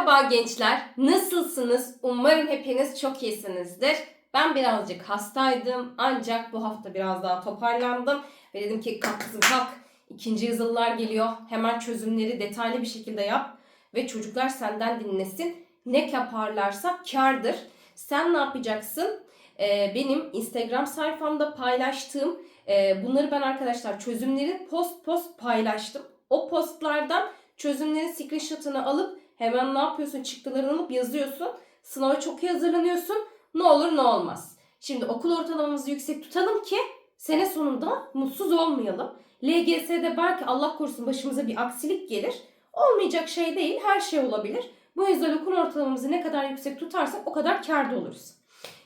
Merhaba gençler, nasılsınız? Umarım hepiniz çok iyisinizdir. Ben birazcık hastaydım ancak bu hafta biraz daha toparlandım. Ve dedim ki kalk kızım kalk, ikinci yazılılar geliyor. Hemen çözümleri detaylı bir şekilde yap. Ve çocuklar senden dinlesin. Ne yaparlarsa kardır. Sen ne yapacaksın? Ee, benim Instagram sayfamda paylaştığım e, bunları ben arkadaşlar çözümleri post post paylaştım. O postlardan çözümlerin screenshot'ını alıp hemen ne yapıyorsun? Çıktılarını alıp yazıyorsun. Sınava çok iyi hazırlanıyorsun. Ne olur ne olmaz. Şimdi okul ortalamamızı yüksek tutalım ki sene sonunda mutsuz olmayalım. LGS'de belki Allah korusun başımıza bir aksilik gelir. Olmayacak şey değil, her şey olabilir. Bu yüzden okul ortalamamızı ne kadar yüksek tutarsak o kadar kârda oluruz.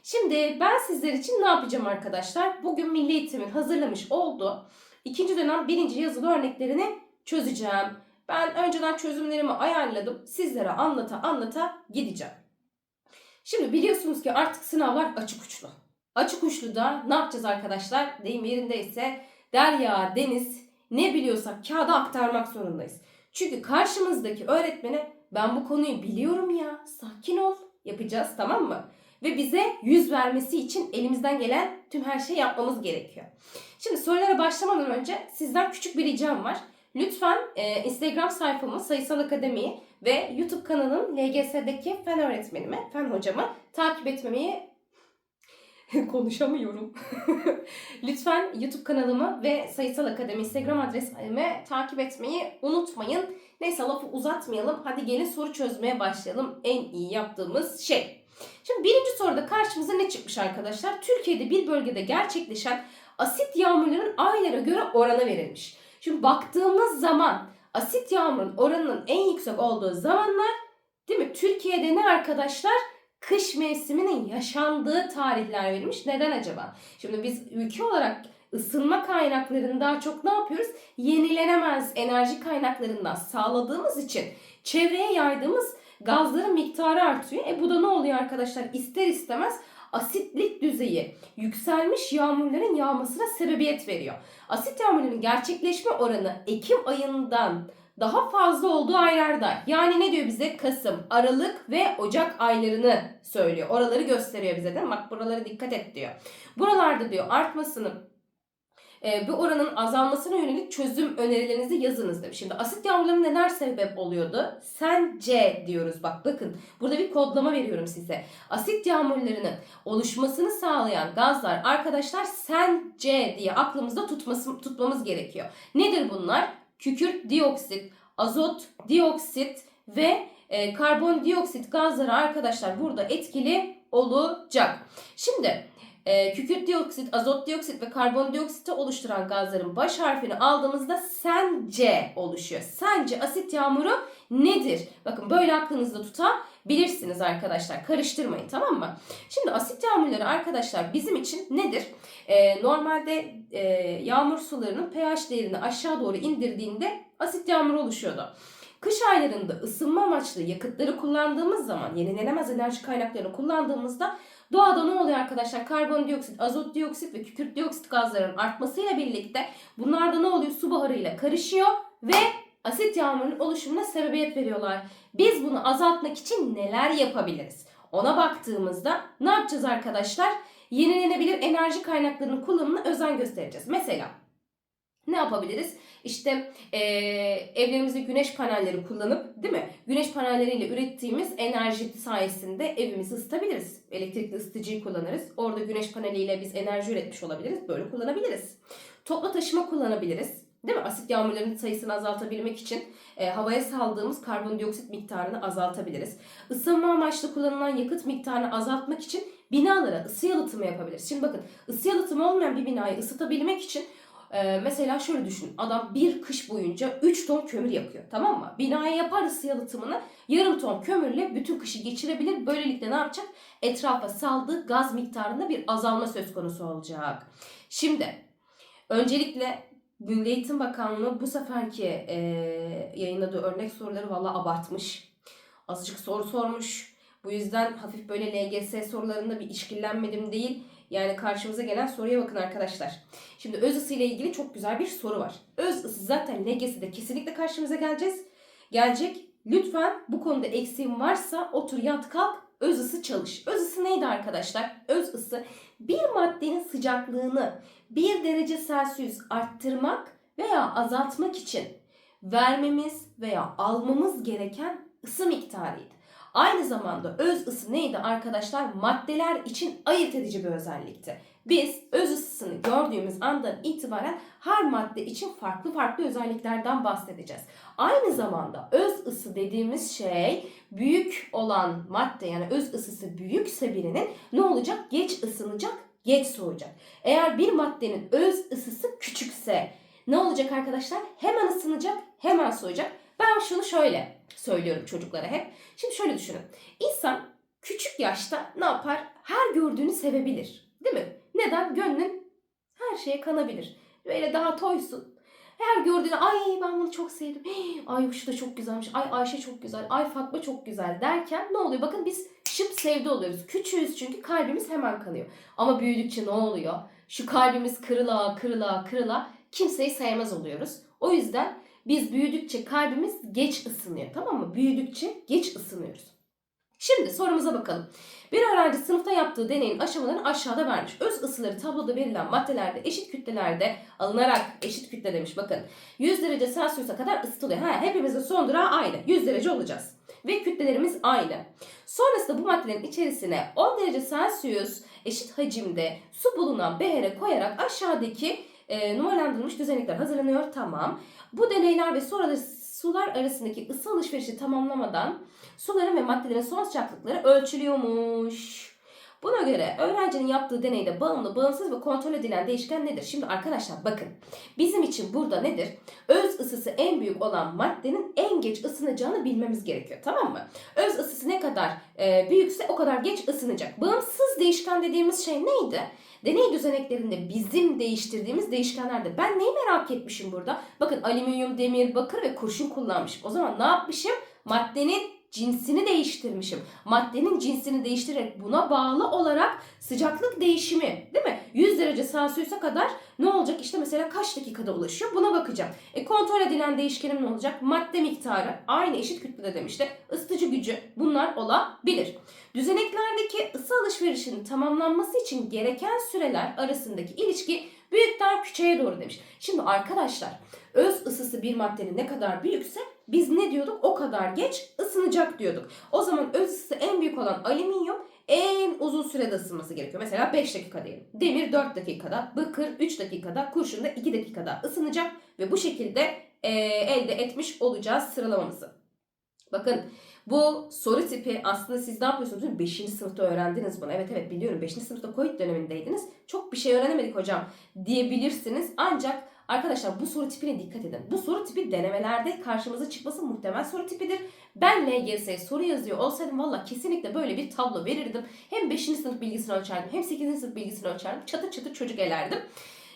Şimdi ben sizler için ne yapacağım arkadaşlar? Bugün Milli Eğitim'in hazırlamış olduğu ikinci dönem birinci yazılı örneklerini çözeceğim. Ben önceden çözümlerimi ayarladım. Sizlere anlata anlata gideceğim. Şimdi biliyorsunuz ki artık sınavlar açık uçlu. Açık uçlu da ne yapacağız arkadaşlar? Deyim yerindeyse derya, deniz ne biliyorsak kağıda aktarmak zorundayız. Çünkü karşımızdaki öğretmene ben bu konuyu biliyorum ya sakin ol yapacağız tamam mı? Ve bize yüz vermesi için elimizden gelen tüm her şeyi yapmamız gerekiyor. Şimdi sorulara başlamadan önce sizden küçük bir ricam var. Lütfen e, Instagram sayfamı Sayısal Akademi'yi ve YouTube kanalının LGS'deki fen öğretmenimi, fen hocamı takip etmemeyi konuşamıyorum. Lütfen YouTube kanalımı ve Sayısal Akademi Instagram adresimi takip etmeyi unutmayın. Neyse lafı uzatmayalım. Hadi gelin soru çözmeye başlayalım. En iyi yaptığımız şey. Şimdi birinci soruda karşımıza ne çıkmış arkadaşlar? Türkiye'de bir bölgede gerçekleşen asit yağmurların aylara göre oranı verilmiş. Şimdi baktığımız zaman asit yağmurun oranının en yüksek olduğu zamanlar değil mi? Türkiye'de ne arkadaşlar? Kış mevsiminin yaşandığı tarihler verilmiş. Neden acaba? Şimdi biz ülke olarak ısınma kaynaklarını daha çok ne yapıyoruz? Yenilenemez enerji kaynaklarından sağladığımız için çevreye yaydığımız gazların miktarı artıyor. E bu da ne oluyor arkadaşlar? İster istemez asitlik düzeyi yükselmiş yağmurların yağmasına sebebiyet veriyor. Asit yağmurlarının gerçekleşme oranı Ekim ayından daha fazla olduğu aylarda yani ne diyor bize Kasım, Aralık ve Ocak aylarını söylüyor. Oraları gösteriyor bize değil mi? Bak buralara dikkat et diyor. Buralarda diyor artmasını e, bu oranın azalmasına yönelik çözüm önerilerinizi yazınız demiş. Şimdi asit yağmurları neler sebep oluyordu? Sence diyoruz bak bakın burada bir kodlama veriyorum size. Asit yağmurlarının oluşmasını sağlayan gazlar arkadaşlar sence diye aklımızda tutması, tutmamız gerekiyor. Nedir bunlar? Kükürt dioksit, azot dioksit ve e, karbondioksit gazları arkadaşlar burada etkili olacak. Şimdi e, kükürt dioksit, azot dioksit ve karbondioksiti oluşturan gazların baş harfini aldığımızda sence oluşuyor. Sence asit yağmuru nedir? Bakın böyle aklınızda tutabilirsiniz arkadaşlar. Karıştırmayın tamam mı? Şimdi asit yağmurları arkadaşlar bizim için nedir? E, normalde e, yağmur sularının pH değerini aşağı doğru indirdiğinde asit yağmuru oluşuyordu. Kış aylarında ısınma amaçlı yakıtları kullandığımız zaman yenilenemez enerji kaynaklarını kullandığımızda Doğada ne oluyor arkadaşlar? Karbondioksit, azot dioksit ve kükürt dioksit gazlarının artmasıyla birlikte bunlar da ne oluyor? Su buharıyla karışıyor ve asit yağmurunun oluşumuna sebebiyet veriyorlar. Biz bunu azaltmak için neler yapabiliriz? Ona baktığımızda ne yapacağız arkadaşlar? Yenilenebilir enerji kaynaklarının kullanımına özen göstereceğiz. Mesela ne yapabiliriz? İşte e, evlerimizde güneş panelleri kullanıp değil mi? Güneş panelleriyle ürettiğimiz enerji sayesinde evimizi ısıtabiliriz. Elektrikli ısıtıcıyı kullanırız. Orada güneş paneliyle biz enerji üretmiş olabiliriz. Böyle kullanabiliriz. Toplu taşıma kullanabiliriz. Değil mi? Asit yağmurlarının sayısını azaltabilmek için e, havaya saldığımız karbondioksit miktarını azaltabiliriz. Isınma amaçlı kullanılan yakıt miktarını azaltmak için binalara ısı yalıtımı yapabiliriz. Şimdi bakın ısı yalıtımı olmayan bir binayı ısıtabilmek için ee, mesela şöyle düşün. Adam bir kış boyunca 3 ton kömür yakıyor. Tamam mı? Binaya yapar ısı yalıtımını yarım ton kömürle bütün kışı geçirebilir. Böylelikle ne yapacak? Etrafa saldığı gaz miktarında bir azalma söz konusu olacak. Şimdi öncelikle Milli Eğitim Bakanlığı bu seferki e, yayınladığı örnek soruları valla abartmış. Azıcık soru sormuş. Bu yüzden hafif böyle LGS sorularında bir işkillenmedim değil yani karşımıza gelen soruya bakın arkadaşlar. Şimdi öz ısı ile ilgili çok güzel bir soru var. Öz ısı zaten LGS'de kesinlikle karşımıza geleceğiz. Gelecek. lütfen bu konuda eksiğin varsa otur yat kalk öz ısı çalış. Öz ısı neydi arkadaşlar? Öz ısı bir maddenin sıcaklığını 1 derece Celsius arttırmak veya azaltmak için vermemiz veya almamız gereken ısı miktarıydı. Aynı zamanda öz ısı neydi arkadaşlar? Maddeler için ayırt edici bir özellikti. Biz öz ısısını gördüğümüz andan itibaren her madde için farklı farklı özelliklerden bahsedeceğiz. Aynı zamanda öz ısı dediğimiz şey büyük olan madde yani öz ısısı büyükse birinin ne olacak? Geç ısınacak, geç soğuyacak. Eğer bir maddenin öz ısısı küçükse ne olacak arkadaşlar? Hemen ısınacak, hemen soğuyacak. Ben şunu şöyle söylüyorum çocuklara hep. Şimdi şöyle düşünün. İnsan küçük yaşta ne yapar? Her gördüğünü sevebilir. Değil mi? Neden? Gönlün her şeye kanabilir. Böyle daha toysun. Her gördüğünde ay ben bunu çok sevdim. Ay şu da çok güzelmiş. Ay Ayşe çok güzel. Ay Fatma çok güzel derken ne oluyor? Bakın biz şıp sevdi oluyoruz. Küçüğüz çünkü kalbimiz hemen kanıyor. Ama büyüdükçe ne oluyor? Şu kalbimiz kırıla kırıla kırıla kimseyi sevmez oluyoruz. O yüzden biz büyüdükçe kalbimiz geç ısınıyor. Tamam mı? Büyüdükçe geç ısınıyoruz. Şimdi sorumuza bakalım. Bir öğrenci sınıfta yaptığı deneyin aşamalarını aşağıda vermiş. Öz ısıları tabloda verilen maddelerde eşit kütlelerde alınarak eşit kütle demiş bakın. 100 derece Celsius'a kadar ısıtılıyor. Ha, hepimizin son durağı aynı. 100 derece olacağız. Ve kütlelerimiz aynı. Sonrasında bu maddelerin içerisine 10 derece Celsius eşit hacimde su bulunan behere koyarak aşağıdaki e, numaralandırılmış düzenekler hazırlanıyor. Tamam. Bu deneyler ve sonraları sular arasındaki ısı alışverişi tamamlamadan suların ve maddelerin son sıcaklıkları ölçülüyormuş. Buna göre öğrencinin yaptığı deneyde bağımlı, bağımsız ve kontrol edilen değişken nedir? Şimdi arkadaşlar bakın bizim için burada nedir? Öz ısısı en büyük olan maddenin en geç ısınacağını bilmemiz gerekiyor tamam mı? Öz ısısı ne kadar e, büyükse o kadar geç ısınacak. Bağımsız değişken dediğimiz şey neydi? Deney düzeneklerinde bizim değiştirdiğimiz değişkenlerde ben neyi merak etmişim burada? Bakın alüminyum, demir, bakır ve kurşun kullanmışım. O zaman ne yapmışım? Maddenin cinsini değiştirmişim. Maddenin cinsini değiştirerek buna bağlı olarak sıcaklık değişimi değil mi? 100 derece Celsius'a kadar ne olacak? İşte mesela kaç dakikada ulaşıyor? Buna bakacağım. E kontrol edilen değişkenim ne olacak? Madde miktarı aynı eşit kütlede demişti. Isıtıcı gücü bunlar olabilir. Düzeneklerdeki ısı alışverişinin tamamlanması için gereken süreler arasındaki ilişki büyükten küçüğe doğru demiş. Şimdi arkadaşlar öz ısısı bir maddenin ne kadar büyükse biz ne diyorduk? O kadar geç ısınacak diyorduk. O zaman öz ısısı en büyük olan alüminyum en uzun sürede ısınması gerekiyor. Mesela 5 dakika diyelim. Demir 4 dakikada, bakır 3 dakikada, kurşun da 2 dakikada ısınacak ve bu şekilde e, elde etmiş olacağız sıralamamızı. Bakın bu soru tipi aslında siz ne yapıyorsunuz? 5. sınıfta öğrendiniz bunu. Evet evet biliyorum 5. sınıfta COVID dönemindeydiniz. Çok bir şey öğrenemedik hocam diyebilirsiniz. Ancak arkadaşlar bu soru tipine dikkat edin. Bu soru tipi denemelerde karşımıza çıkması muhtemel soru tipidir. Ben LGS'ye soru yazıyor olsaydım valla kesinlikle böyle bir tablo verirdim. Hem 5. sınıf bilgisini ölçerdim hem 8. sınıf bilgisini ölçerdim. Çatır çatır çocuk elerdim.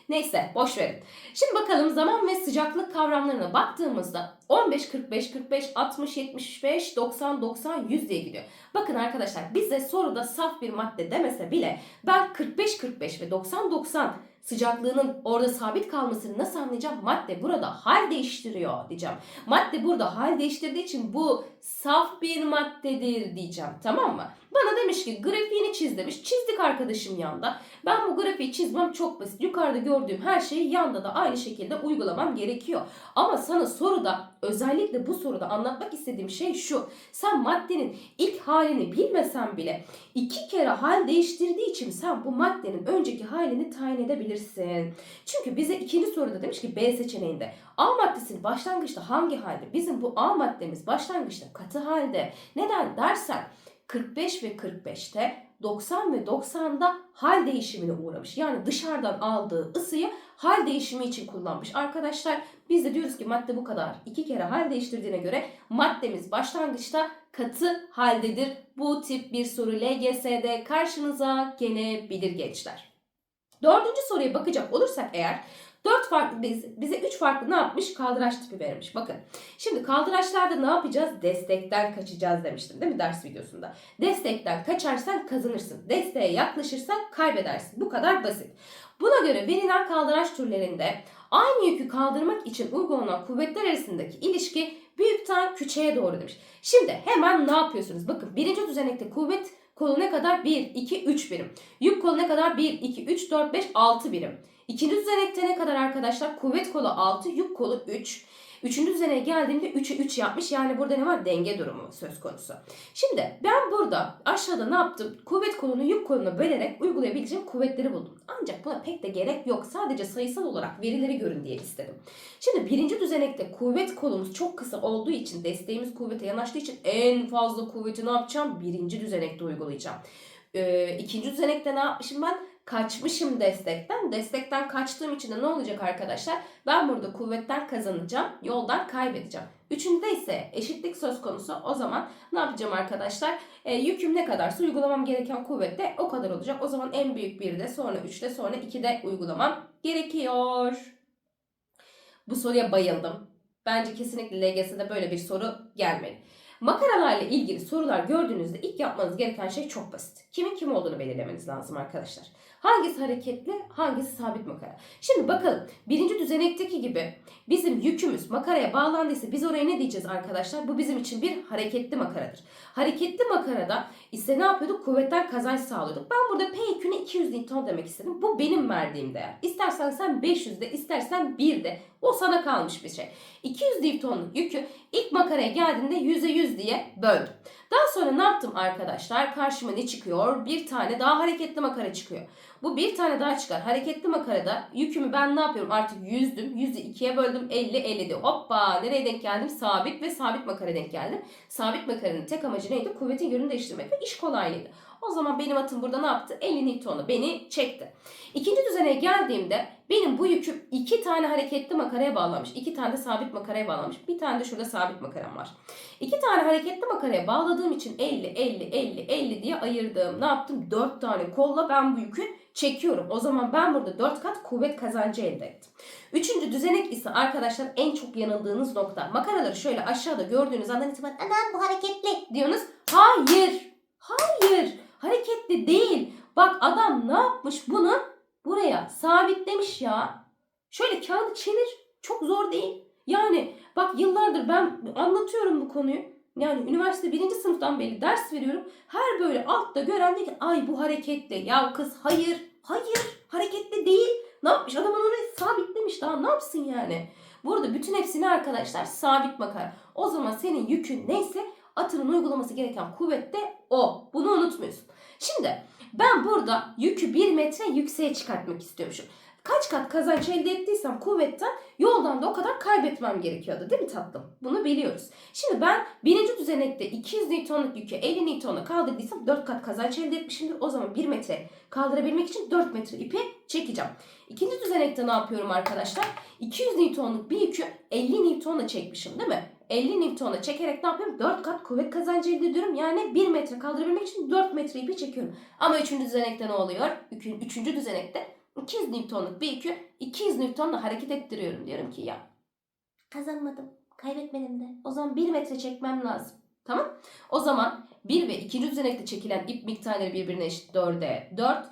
Neyse boş verin. Şimdi bakalım zaman ve sıcaklık kavramlarına baktığımızda 15, 45, 45, 60, 75, 90, 90, 100 diye gidiyor. Bakın arkadaşlar bize soruda saf bir madde demese bile ben 45, 45 ve 90, 90 sıcaklığının orada sabit kalmasını nasıl anlayacağım? Madde burada hal değiştiriyor diyeceğim. Madde burada hal değiştirdiği için bu saf bir maddedir diyeceğim. Tamam mı? Bana demiş ki grafiğini çiz demiş. Çizdik arkadaşım yanda. Ben bu grafiği çizmem çok basit. Yukarıda gördüğüm her şeyi yanda da aynı şekilde uygulamam gerekiyor. Ama sana soruda özellikle bu soruda anlatmak istediğim şey şu. Sen maddenin ilk halini bilmesen bile iki kere hal değiştirdiği için sen bu maddenin önceki halini tayin edebilirsin. Çünkü bize ikinci soruda demiş ki B seçeneğinde A maddesinin başlangıçta hangi halde? Bizim bu A maddemiz başlangıçta katı halde. Neden dersen 45 ve 45'te 90 ve 90'da hal değişimine uğramış. Yani dışarıdan aldığı ısıyı hal değişimi için kullanmış. Arkadaşlar biz de diyoruz ki madde bu kadar. iki kere hal değiştirdiğine göre maddemiz başlangıçta katı haldedir. Bu tip bir soru LGS'de karşınıza gelebilir gençler. Dördüncü soruya bakacak olursak eğer Dört farklı bize üç farklı ne yapmış? Kaldıraç tipi vermiş. Bakın. Şimdi kaldıraçlarda ne yapacağız? Destekten kaçacağız demiştim değil mi ders videosunda? Destekten kaçarsan kazanırsın. Desteğe yaklaşırsan kaybedersin. Bu kadar basit. Buna göre verilen kaldıraç türlerinde aynı yükü kaldırmak için uygulanan kuvvetler arasındaki ilişki Büyükten küçüğe doğru demiş. Şimdi hemen ne yapıyorsunuz? Bakın birinci düzenekte kuvvet kolu ne kadar? 1, 2, 3 birim. Yük kolu ne kadar? 1, 2, 3, 4, 5, 6 birim. İkinci düzenekte ne kadar arkadaşlar? Kuvvet kolu 6, yük kolu 3. Üçüncü düzeneye geldiğimde 3'e 3 yapmış. Yani burada ne var? Denge durumu söz konusu. Şimdi ben burada aşağıda ne yaptım? Kuvvet kolunu yük koluna bölerek uygulayabileceğim kuvvetleri buldum. Ancak buna pek de gerek yok. Sadece sayısal olarak verileri görün diye istedim. Şimdi birinci düzenekte kuvvet kolumuz çok kısa olduğu için desteğimiz kuvvete yanaştığı için en fazla kuvveti ne yapacağım? Birinci düzenekte uygulayacağım. Ee, ikinci düzenekte ne yapmışım ben? Kaçmışım destekten. Destekten kaçtığım için de ne olacak arkadaşlar? Ben burada kuvvetten kazanacağım. Yoldan kaybedeceğim. Üçüncüde ise eşitlik söz konusu. O zaman ne yapacağım arkadaşlar? E, yüküm ne kadarsa uygulamam gereken kuvvet de o kadar olacak. O zaman en büyük 1'de sonra 3'te sonra 2'de uygulamam gerekiyor. Bu soruya bayıldım. Bence kesinlikle LGS'de böyle bir soru gelmeli. Makaralarla ilgili sorular gördüğünüzde ilk yapmanız gereken şey çok basit. Kimin kim olduğunu belirlemeniz lazım arkadaşlar. Hangisi hareketli, hangisi sabit makara. Şimdi bakalım birinci düzenekteki gibi bizim yükümüz makaraya bağlandıysa biz oraya ne diyeceğiz arkadaşlar? Bu bizim için bir hareketli makaradır. Hareketli makarada ise ne yapıyorduk? Kuvvetten kazanç sağlıyorduk. Ben burada P yüküne 200 Newton demek istedim. Bu benim verdiğim değer. İstersen sen 500 de istersen 1 de. O sana kalmış bir şey. 200 Newton'luk yükü ilk makaraya geldiğinde %100 diye böldüm. Daha sonra ne yaptım arkadaşlar? Karşıma ne çıkıyor? Bir tane daha hareketli makara çıkıyor. Bu bir tane daha çıkar. Hareketli makarada yükümü ben ne yapıyorum? Artık yüzdüm. Yüzü ikiye böldüm. 50 50 de. Hoppa nereye denk geldim? Sabit ve sabit makara denk geldim. Sabit makaranın tek amacı neydi? Kuvvetin yönünü değiştirmek ve iş kolaylığıydı. O zaman benim atım burada ne yaptı? 50 Newton'u beni çekti. İkinci düzeneye geldiğimde benim bu yüküm iki tane hareketli makaraya bağlanmış. iki tane de sabit makaraya bağlanmış. Bir tane de şurada sabit makaram var. İki tane hareketli makaraya bağladığım için 50, 50, 50, 50 diye ayırdım. Ne yaptım? 4 tane kolla ben bu yükü çekiyorum. O zaman ben burada 4 kat kuvvet kazancı elde ettim. Üçüncü düzenek ise arkadaşlar en çok yanıldığınız nokta. Makaraları şöyle aşağıda gördüğünüz andan itibaren aman bu hareketli diyorsunuz. Hayır. Hayır. Hareketli değil. Bak adam ne yapmış bunu buraya sabitlemiş ya. Şöyle kağıdı çevir. Çok zor değil. Yani bak yıllardır ben anlatıyorum bu konuyu. Yani üniversite birinci sınıftan beri ders veriyorum. Her böyle altta gören diyor ki ay bu hareketli. Ya kız hayır, hayır hareketli değil. Ne yapmış? Adam onu sabitlemiş daha ne yapsın yani? Burada bütün hepsini arkadaşlar sabit makara. O zaman senin yükün neyse atının uygulaması gereken kuvvet de o. Bunu unutmuyorsun. Şimdi ben burada yükü 1 metre yükseğe çıkartmak istiyormuşum. Kaç kat kazanç elde ettiysem kuvvetten yoldan da o kadar kaybetmem gerekiyordu değil mi tatlım? Bunu biliyoruz. Şimdi ben birinci düzenekte 200 Newton'luk yükü 50 Newton'a kaldırdıysam 4 kat kazanç elde etmişimdir. O zaman 1 metre kaldırabilmek için 4 metre ipi çekeceğim. İkinci düzenekte ne yapıyorum arkadaşlar? 200 Newton'luk bir yükü 50 Newton'la çekmişim değil mi? 50 Newton'la çekerek ne yapıyorum? 4 kat kuvvet kazancı elde ediyorum. Yani 1 metre kaldırabilmek için 4 metre ipi çekiyorum. Ama 3. düzenekte ne oluyor? 3. düzenekte 200 Newton'luk bir yükü 200 Newton'la hareket ettiriyorum. Diyorum ki ya kazanmadım. Kaybetmedim de. O zaman 1 metre çekmem lazım. Tamam. O zaman 1 ve 2. düzenekte çekilen ip miktarları birbirine eşit 4'e 4.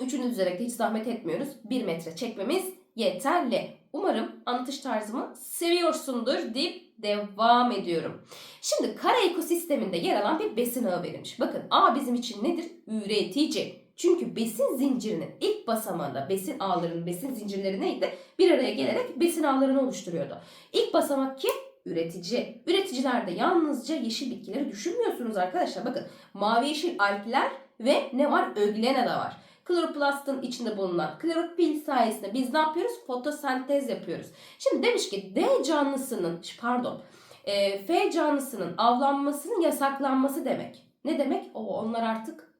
3. düzenekte hiç zahmet etmiyoruz. 1 metre çekmemiz yeterli. Umarım anlatış tarzımı seviyorsundur deyip devam ediyorum. Şimdi kara ekosisteminde yer alan bir besin ağı verilmiş. Bakın A bizim için nedir? Üretici. Çünkü besin zincirinin ilk basamağında besin ağlarının besin zincirleri neydi? Bir araya gelerek besin ağlarını oluşturuyordu. İlk basamak kim? Üretici. Üreticilerde yalnızca yeşil bitkileri düşünmüyorsunuz arkadaşlar. Bakın mavi yeşil algler ve ne var? Öglena da var. Kloroplastın içinde bulunan klorofil sayesinde biz ne yapıyoruz? Fotosentez yapıyoruz. Şimdi demiş ki D canlısının pardon e, F canlısının avlanmasının yasaklanması demek. Ne demek? O onlar artık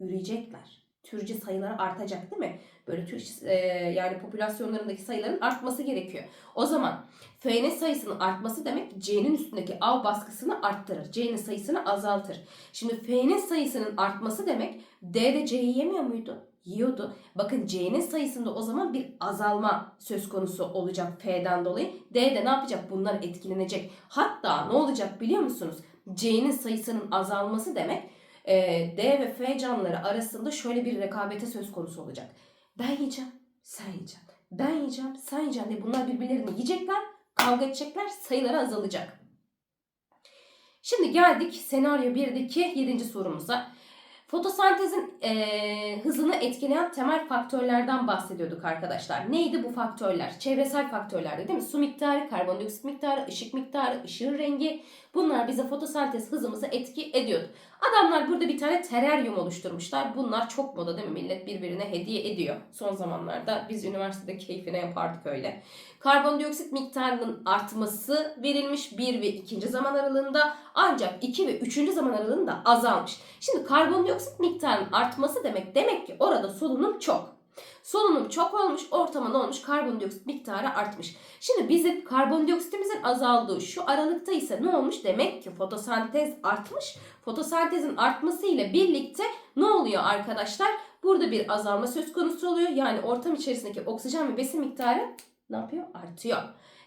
üreyecekler. Türcü sayıları artacak değil mi? Böyle tür e, yani popülasyonlarındaki sayıların artması gerekiyor. O zaman F'nin sayısının artması demek C'nin üstündeki av baskısını arttırır. C'nin sayısını azaltır. Şimdi F'nin sayısının artması demek D de C'yi yemiyor muydu? Yiyordu. Bakın C'nin sayısında o zaman bir azalma söz konusu olacak F'den dolayı. D de ne yapacak? Bunlar etkilenecek. Hatta ne olacak biliyor musunuz? C'nin sayısının azalması demek e, D ve F canlıları arasında şöyle bir rekabete söz konusu olacak. Ben yiyeceğim, sen yiyeceksin. Ben yiyeceğim, sen yiyeceksin diye bunlar birbirlerini yiyecekler, kavga edecekler, sayıları azalacak. Şimdi geldik senaryo 1'deki 7. sorumuza. Fotosentezin eee, hızını etkileyen temel faktörlerden bahsediyorduk arkadaşlar. Neydi bu faktörler? Çevresel faktörlerdi değil mi? Su miktarı, karbondioksit miktarı, ışık miktarı, ışığın rengi. Bunlar bize fotosentez hızımızı etki ediyordu. Adamlar burada bir tane teraryum oluşturmuşlar. Bunlar çok moda değil mi? Millet birbirine hediye ediyor. Son zamanlarda biz üniversitede keyfine yapardık öyle. Karbondioksit miktarının artması verilmiş 1 ve 2. zaman aralığında ancak 2 ve 3. zaman aralığında azalmış. Şimdi karbondioksit miktarının artması demek demek ki orada solunum çok. Solunum çok olmuş, ortama ne olmuş? Karbondioksit miktarı artmış. Şimdi bizim karbondioksitimizin azaldığı şu aralıkta ise ne olmuş? Demek ki fotosentez artmış. Fotosentezin artması ile birlikte ne oluyor arkadaşlar? Burada bir azalma söz konusu oluyor. Yani ortam içerisindeki oksijen ve besin miktarı ne yapıyor? Artıyor.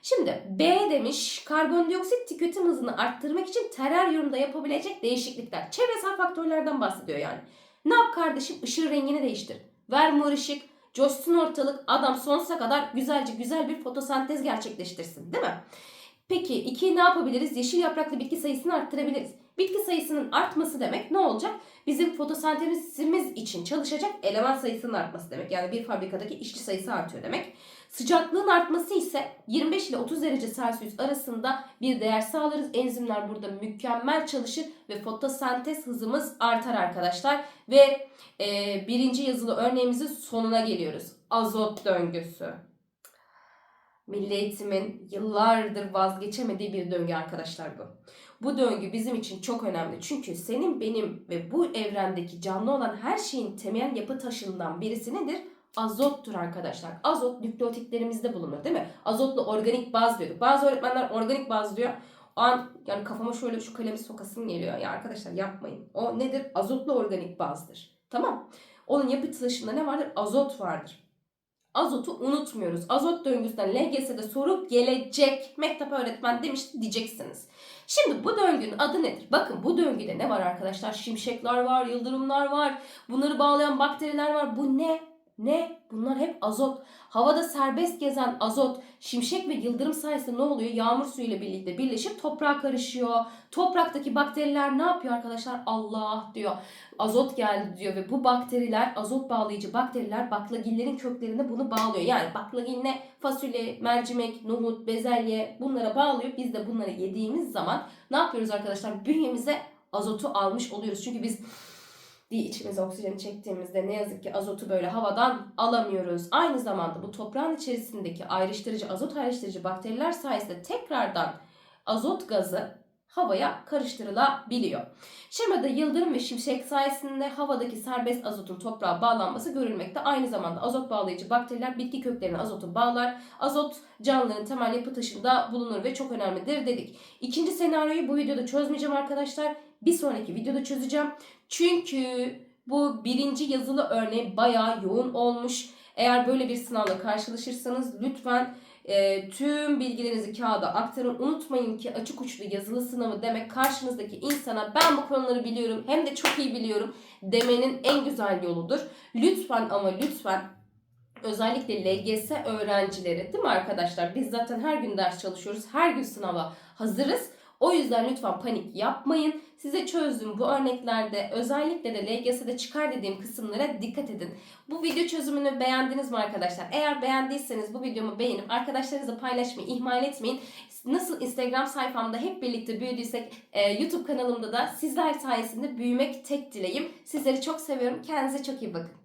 Şimdi B demiş karbondioksit tüketim hızını arttırmak için teraryumda yapabilecek değişiklikler. Çevresel faktörlerden bahsediyor yani. Ne yap kardeşim? Işığın rengini değiştir. Ver mor ışık, coşsun ortalık, adam sonsuza kadar güzelce güzel bir fotosentez gerçekleştirsin değil mi? Peki iki ne yapabiliriz? Yeşil yapraklı bitki sayısını arttırabiliriz. Bitki sayısının artması demek ne olacak? Bizim fotosentezimiz için çalışacak eleman sayısının artması demek. Yani bir fabrikadaki işçi sayısı artıyor demek. Sıcaklığın artması ise 25 ile 30 derece Celsius arasında bir değer sağlarız. Enzimler burada mükemmel çalışır ve fotosentez hızımız artar arkadaşlar. Ve e, birinci yazılı örneğimizin sonuna geliyoruz. Azot döngüsü. Milli eğitimin yıllardır vazgeçemediği bir döngü arkadaşlar bu. Bu döngü bizim için çok önemli. Çünkü senin, benim ve bu evrendeki canlı olan her şeyin temel yapı taşından birisi nedir? Azottur arkadaşlar. Azot nükleotitlerimizde bulunur değil mi? Azotlu organik baz diyorduk. Bazı öğretmenler organik baz diyor. O an yani kafama şöyle şu kalemi sokasım geliyor. Ya arkadaşlar yapmayın. O nedir? Azotlu organik bazdır. Tamam. Onun yapı taşında ne vardır? Azot vardır. Azotu unutmuyoruz. Azot döngüsünden LGS'de soru gelecek. Mektep öğretmen demişti diyeceksiniz. Şimdi bu döngünün adı nedir? Bakın bu döngüde ne var arkadaşlar? Şimşekler var, yıldırımlar var. Bunları bağlayan bakteriler var. Bu ne? Ne? Bunlar hep azot. Havada serbest gezen azot, şimşek ve yıldırım sayesinde ne oluyor? Yağmur suyu ile birlikte birleşip toprağa karışıyor. Topraktaki bakteriler ne yapıyor arkadaşlar? Allah diyor. Azot geldi diyor ve bu bakteriler, azot bağlayıcı bakteriler baklagillerin köklerine bunu bağlıyor. Yani baklagil ne? Fasulye, mercimek, nohut, bezelye bunlara bağlıyor. Biz de bunları yediğimiz zaman ne yapıyoruz arkadaşlar? Bünyemize azotu almış oluyoruz. Çünkü biz diye içimize oksijeni çektiğimizde ne yazık ki azotu böyle havadan alamıyoruz. Aynı zamanda bu toprağın içerisindeki ayrıştırıcı, azot ayrıştırıcı bakteriler sayesinde tekrardan azot gazı havaya karıştırılabiliyor. Şemada yıldırım ve şimşek sayesinde havadaki serbest azotun toprağa bağlanması görülmekte. Aynı zamanda azot bağlayıcı bakteriler bitki köklerine azotu bağlar. Azot canlıların temel yapı taşında bulunur ve çok önemlidir dedik. İkinci senaryoyu bu videoda çözmeyeceğim arkadaşlar. Bir sonraki videoda çözeceğim. Çünkü bu birinci yazılı örneği bayağı yoğun olmuş. Eğer böyle bir sınavla karşılaşırsanız lütfen e, tüm bilgilerinizi kağıda aktarın. Unutmayın ki açık uçlu yazılı sınavı demek karşınızdaki insana ben bu konuları biliyorum hem de çok iyi biliyorum demenin en güzel yoludur. Lütfen ama lütfen özellikle LGS öğrencileri değil mi arkadaşlar? Biz zaten her gün ders çalışıyoruz. Her gün sınava hazırız. O yüzden lütfen panik yapmayın. Size çözdüğüm bu örneklerde özellikle de LGS'de çıkar dediğim kısımlara dikkat edin. Bu video çözümünü beğendiniz mi arkadaşlar? Eğer beğendiyseniz bu videomu beğenip arkadaşlarınızla paylaşmayı ihmal etmeyin. Nasıl Instagram sayfamda hep birlikte büyüdüysek e, YouTube kanalımda da sizler sayesinde büyümek tek dileğim. Sizleri çok seviyorum. Kendinize çok iyi bakın.